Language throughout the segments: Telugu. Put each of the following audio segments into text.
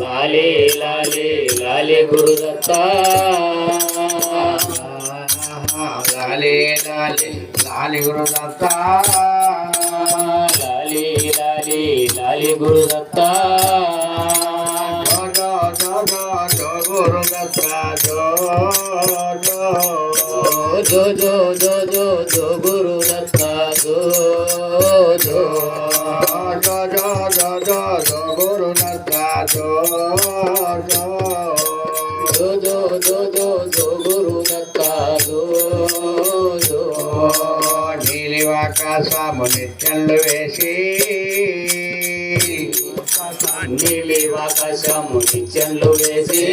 లాలే లాలే లాలే గురుదత్త. లాలి లాలి లాలి గురుదత్త. లాలే లాలే లాలే గురుదత్త. గురుదత్త జో జో జో జో గురుదత్త జో జో. నీలివాకాశము నిత్యంలు వేసి నీలివాకాశము ఆకాశము వేసి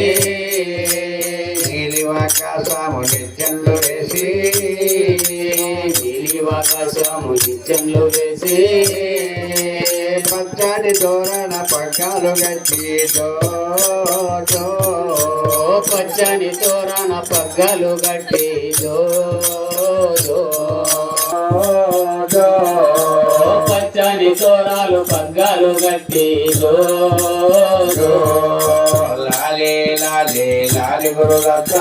నీలివాకాశము నిత్యంలు వేసి నీలివాకాశము ఆకాశము వేసి పచ్చని తోరణ పక్కలు గట్టి దో పచ్చని తోరణ పగ్గలు గట్టి దో పచ్చని తోరాలు పగ్గాలు గట్టి జో జో లాలి లాలి లాలి గురుదత్త.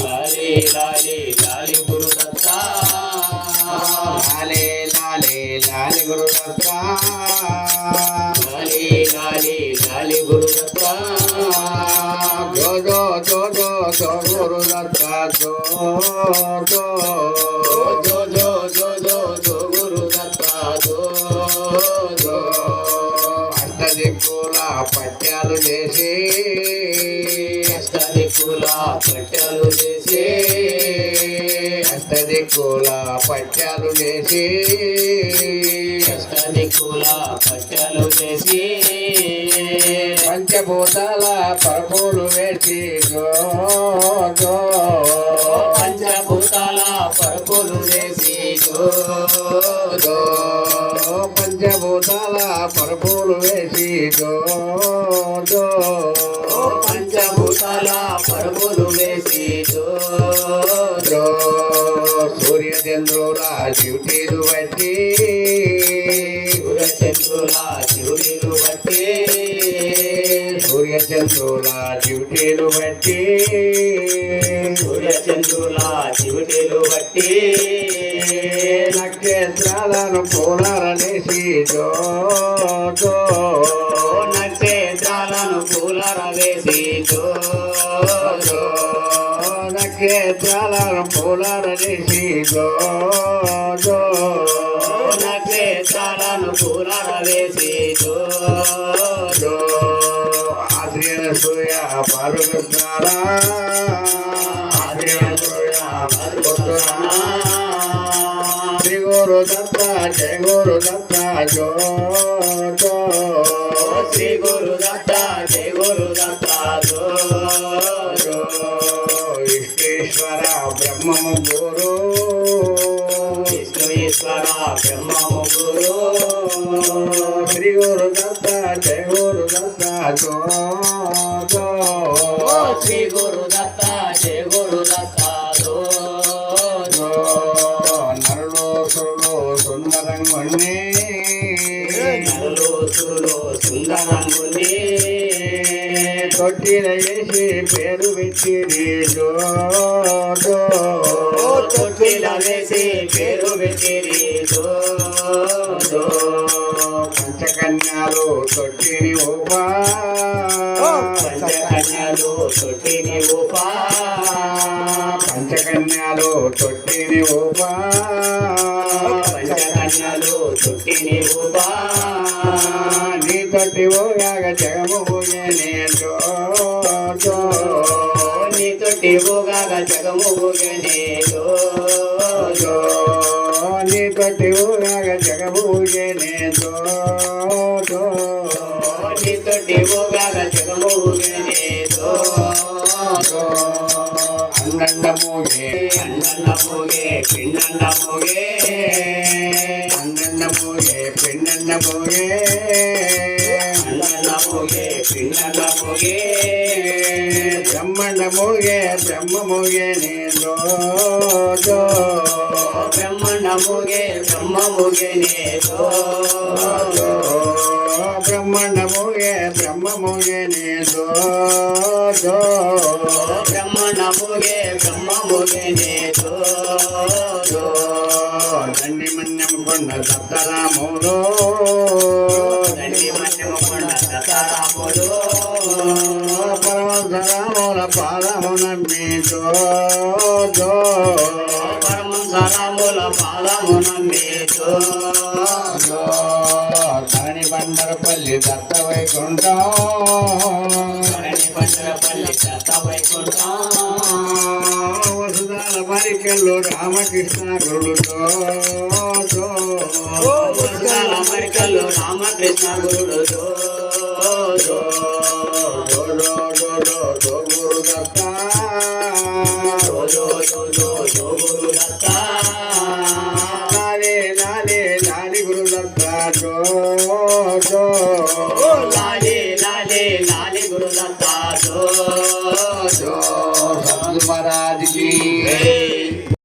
లాలి లాలి లాలి లాలి గురుదత్త. జో జో జో జో గురుదత్త జో జో. జో జో జో జో జో గురుదత్త జో జో. అష్టదిక్కుల చేసి అష్టదిక్కుల పట్టాలు చేసి అష్టదిక్కుల పట్యాలు చేసి అష్టదిక్కుల పట్టెలు చేసి పంచభూతాల పరపులు వేసి జో పంచభూతాల పరుపులు వేసి జో పంచభూతాల పరపులు వేసి జో పంచభూతాల పరుపులు వేసి జో. సూర్య చంద్రుల డ్యూటీలు బట్టి సూర్యచంద్రుల శివుడిలు బట్టి సూర్య చంద్రుల డ్యూటీలు బట్టి సూర్యచంద్రుల శివుడిలు బట్టి నక్షత్రాలను పూలరలేసి జో నక్షత్రాలను పూలరలేసి జో నక్షత్రాలను పూలరనేసి జో జో. నక్షత్రాలను పూలర వేసి జో జో. సూయ పాల్గొన్నారా ఆశ్రయ సూయ పాల్గొన్నారా శ్రీ గురు దత్త జయ గురు దత్త జో శ్రీ గురు దత్త జయ గురు బ్రహ్మము గురు విష్ణు ఈశ్వర బ్రహ్మము గురు శ్రీ గురు దత్త జయ గురు దత్త ఓ శ్రీ గురు దత్త జయ గురు దత్త నరులో సురులో సుందరంగుణ్ణి. నరులు సురులు సుందరంగుని తొట్టిన పేరు ఓ తొట్టిల వేసి పేరు జో పంచకన్యాలు తొట్టిని ఊపా. పంచకన్యలు తొట్టిని ఉపా పంచకన్యాలు తొట్టిని ఊపా. పంచకన్యలు తొట్టిని ఉపా నీ తొట్టి ఊగాక జగము ఊగాక జగము ఊగనే జో జో నీ తొట్టి ఊగాక జగము ఊగేనే జో జో మోగే పిన్నన్న మోగే బ్రహ్మండ మూగే బ్రహ్మ మూగే నేను జో బ్రహ్మణ మోగే బ్రహ్మ మోగే దండి మన్యం కొండ సత్తరాములో దండి మన్యము కొండ దశరాములు పరమసరాముల పాదము నమ్మి దో దో పరమంతరాముల పాదమున మీతో. ధరణి బండరపల్లి దత్త వైకుంఠం. ధరణి పంటలపల్లి దత్త వైకుంఠం. వసుదాల పరికెళ్ళు రామకృష్ణ గురుడుతో పుస్తకాల అమెరికలు